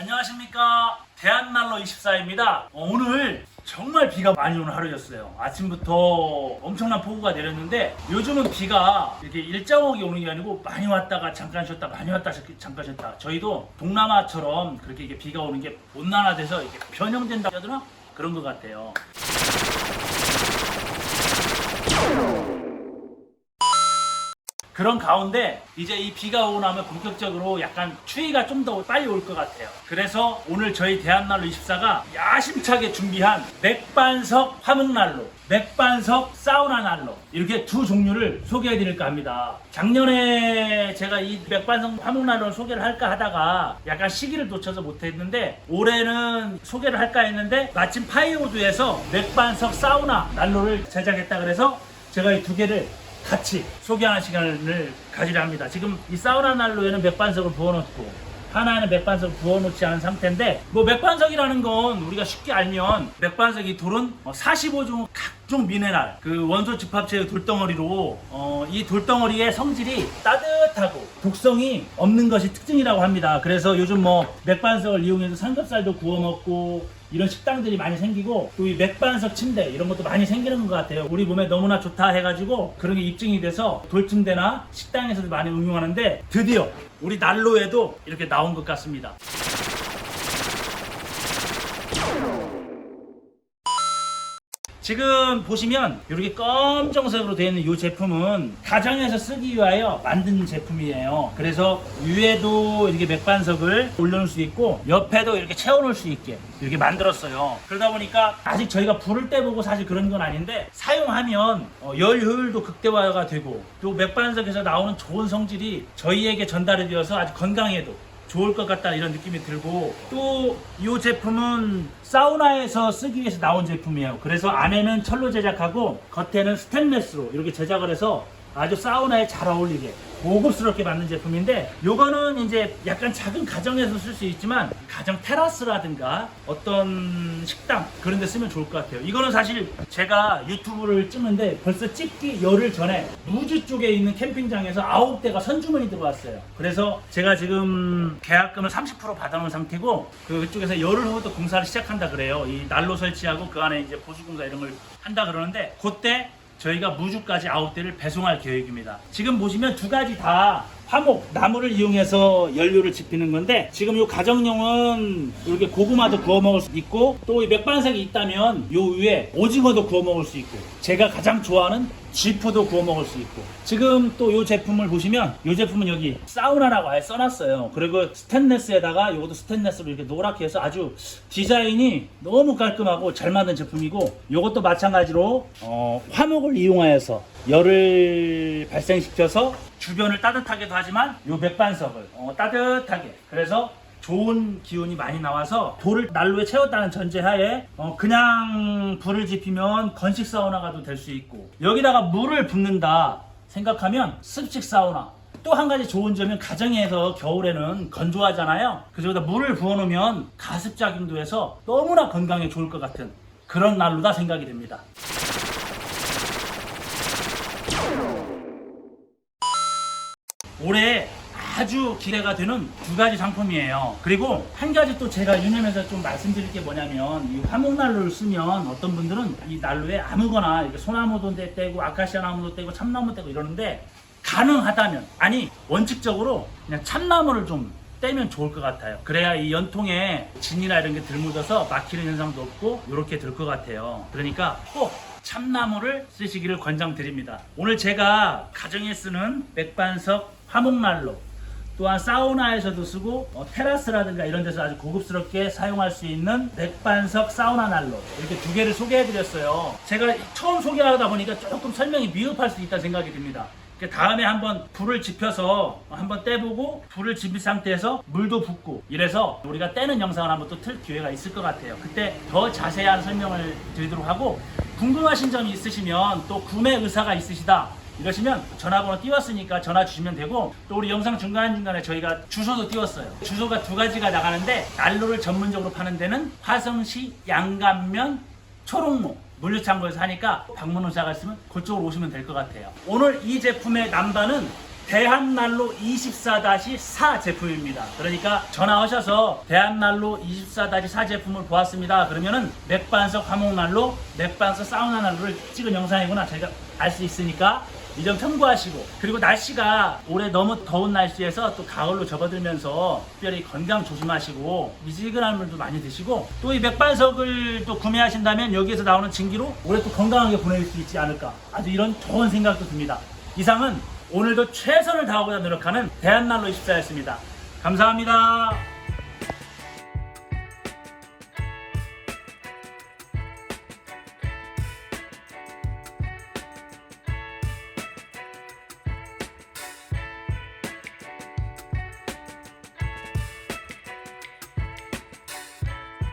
안녕하십니까. 대한난로 24입니다. 오늘 정말 비가 많이 오는 하루였어요. 아침부터 엄청난 폭우가 내렸는데 요즘은 비가 이렇게 일정하게 오는 게 아니고 많이 왔다가 잠깐 쉬었다 많이 왔다 잠깐 쉬었다. 저희도 동남아처럼 그렇게 이게 비가 오는 게 온난화돼서 이게 변형된다. 되나 그런 것 같아요 그런 가운데 이제 이 비가 오고 나면 본격적으로 약간 추위가 좀 더 빨리 올 것 같아요. 그래서 오늘 저희 대한난로 24가 야심차게 준비한 맥반석 화목난로, 맥반석 사우나 난로 이렇게 두 종류를 소개해 드릴까 합니다. 작년에 제가 이 맥반석 화목난로를 소개를 할까 하다가 약간 시기를 놓쳐서 못했는데 올해는 소개를 할까 했는데 마침 파이오드에서 맥반석 사우나 난로를 제작했다 그래서 제가 이 두 개를 같이 소개하는 시간을 가지려 합니다. 지금 이 사우나 난로에는 맥반석을 부어놓고 하나에는 맥반석을 부어놓지 않은 상태인데 뭐 맥반석이라는 건 우리가 쉽게 알면 맥반석이 돌은 45종 각종 미네랄 그 원소 집합체의 돌덩어리로 어, 이 돌덩어리의 성질이 따뜻하고 독성이 없는 것이 특징이라고 합니다. 그래서 요즘 뭐 맥반석을 이용해서 삼겹살도 구워 먹고 이런 식당들이 많이 생기고 또 이 맥반석 침대 이런 것도 많이 생기는 것 같아요. 우리 몸에 너무나 좋다 해가지고 그런 게 입증이 돼서 돌침대나 식당에서도 많이 응용하는데 드디어 우리 난로에도 이렇게 나온 것 같습니다. 지금 보시면 이렇게 검정색으로 되어 있는 이 제품은 가정에서 쓰기 위하여 만든 제품이에요. 그래서 위에도 이렇게 맥반석을 올려놓을 수 있고 옆에도 이렇게 채워놓을 수 있게 이렇게 만들었어요. 그러다 보니까 아직 저희가 불을 떼보고 사실 그런 건 아닌데 사용하면 어, 열 효율도 극대화가 되고 또 맥반석에서 나오는 좋은 성질이 저희에게 전달이 되어서 아주 건강에도 좋을 것 같다 이런 느낌이 들고 또 이 제품은 사우나에서 쓰기 위해서 나온 제품이에요. 그래서 안에는 철로 제작하고 겉에는 스테인레스로 이렇게 제작을 해서 아주 사우나에 잘 어울리게 고급스럽게 만든 제품인데 요거는 이제 약간 작은 가정에서 쓸 수 있지만 가정 테라스라든가 어떤 식당 그런 데 쓰면 좋을 것 같아요. 이거는 사실 제가 유튜브를 찍는데 벌써 찍기 열흘 전에 무주 쪽에 있는 캠핑장에서 아홉 대가 선주문이 들어왔어요. 그래서 제가 지금 계약금을 30% 받아놓은 상태고 그쪽에서 열흘 후부터 공사를 시작한다 그래요. 이 난로 설치하고 그 안에 이제 보수공사 이런 걸 한다 그러는데 그때 저희가 무주까지 아홉 대를 배송할 계획입니다. 지금 보시면 두 가지 다 화목, 나무를 이용해서 연료를 지피는 건데 지금 이 가정용은 이렇게 고구마도 구워 먹을 수 있고 또 이 맥반석이 있다면 요 위에 오징어도 구워 먹을 수 있고 제가 가장 좋아하는 쥐포도 구워 먹을 수 있고. 지금 또 이 제품을 보시면 이 제품은 여기 사우나라고 아예 써놨어요. 그리고 스테인레스에다가 이것도 스테인레스로 이렇게 노랗게 해서 아주 디자인이 너무 깔끔하고 잘 만든 제품이고 이것도 마찬가지로 어, 화목을 이용하여서 열을 발생시켜서 주변을 따뜻하게도 하지만 이 맥반석을 어, 따뜻하게. 그래서 좋은 기운이 많이 나와서 돌을 난로에 채웠다는 전제하에 어, 그냥 불을 지피면 건식 사우나가도 될 수 있고 여기다가 물을 붓는다 생각하면 습식 사우나 또 한 가지 좋은 점은 가정에서 겨울에는 건조하잖아요. 그래서 물을 부어놓으면 가습작용도 해서 너무나 건강에 좋을 것 같은 그런 난로다 생각이 됩니다. 올해 아주 기대가 되는 두 가지 상품이에요. 그리고 한 가지 또 제가 유념해서 좀 말씀드릴 게 뭐냐면 이 화목난로를 쓰면 어떤 분들은 이 난로에 아무거나 이렇게 소나무도 떼고 아카시아 나무도 떼고 참나무 떼고 이러는데 가능하다면 아니 원칙적으로 그냥 참나무를 좀 떼면 좋을 것 같아요. 그래야 이 연통에 진이나 이런 게 들묻어서 막히는 현상도 없고 이렇게 될 것 같아요. 그러니까 꼭 참나무를 쓰시기를 권장드립니다. 오늘 제가 가정에 쓰는 맥반석 화목난로 또한 사우나에서도 쓰고 어, 테라스라든가 이런 데서 아주 고급스럽게 사용할 수 있는 맥반석 사우나 난로 이렇게 두 개를 소개해 드렸어요. 제가 처음 소개하다 보니까 조금 설명이 미흡할 수 있다 생각이 듭니다. 그 다음에 한번 불을 지펴서 한번 떼보고 불을 지핀 상태에서 물도 붓고 이래서 우리가 떼는 영상을 한번 또 틀 기회가 있을 것 같아요. 그때 더 자세한 설명을 드리도록 하고 궁금하신 점이 있으시면 또 구매 의사가 있으시다 이러시면 전화번호 띄웠으니까 전화 주시면 되고 또 우리 영상 중간중간에 저희가 주소도 띄웠어요. 주소가 두 가지가 나가는데 난로를 전문적으로 파는 데는 화성시 양감면 초록로 물류창고에서 하니까 방문 의사가 있으면 그쪽으로 오시면 될 것 같아요. 오늘 이 제품의 남반은 대한난로 24-4 제품입니다. 그러니까 전화하셔서 대한난로 24-4 제품을 보았습니다. 그러면은 맥반석 화목난로, 맥반석 사우나 난로를 찍은 영상이구나 저희가 알 수 있으니까 이 점 참고하시고 그리고 날씨가 올해 너무 더운 날씨에서 또 가을로 접어들면서 특별히 건강 조심하시고 미지근한 물도 많이 드시고 또 이 맥반석을 또 구매하신다면 여기에서 나오는 증기로 올해 또 건강하게 보낼 수 있지 않을까 아주 이런 좋은 생각도 듭니다. 이상은 오늘도 최선을 다하고자 노력하는 대한난로 24였습니다. 감사합니다.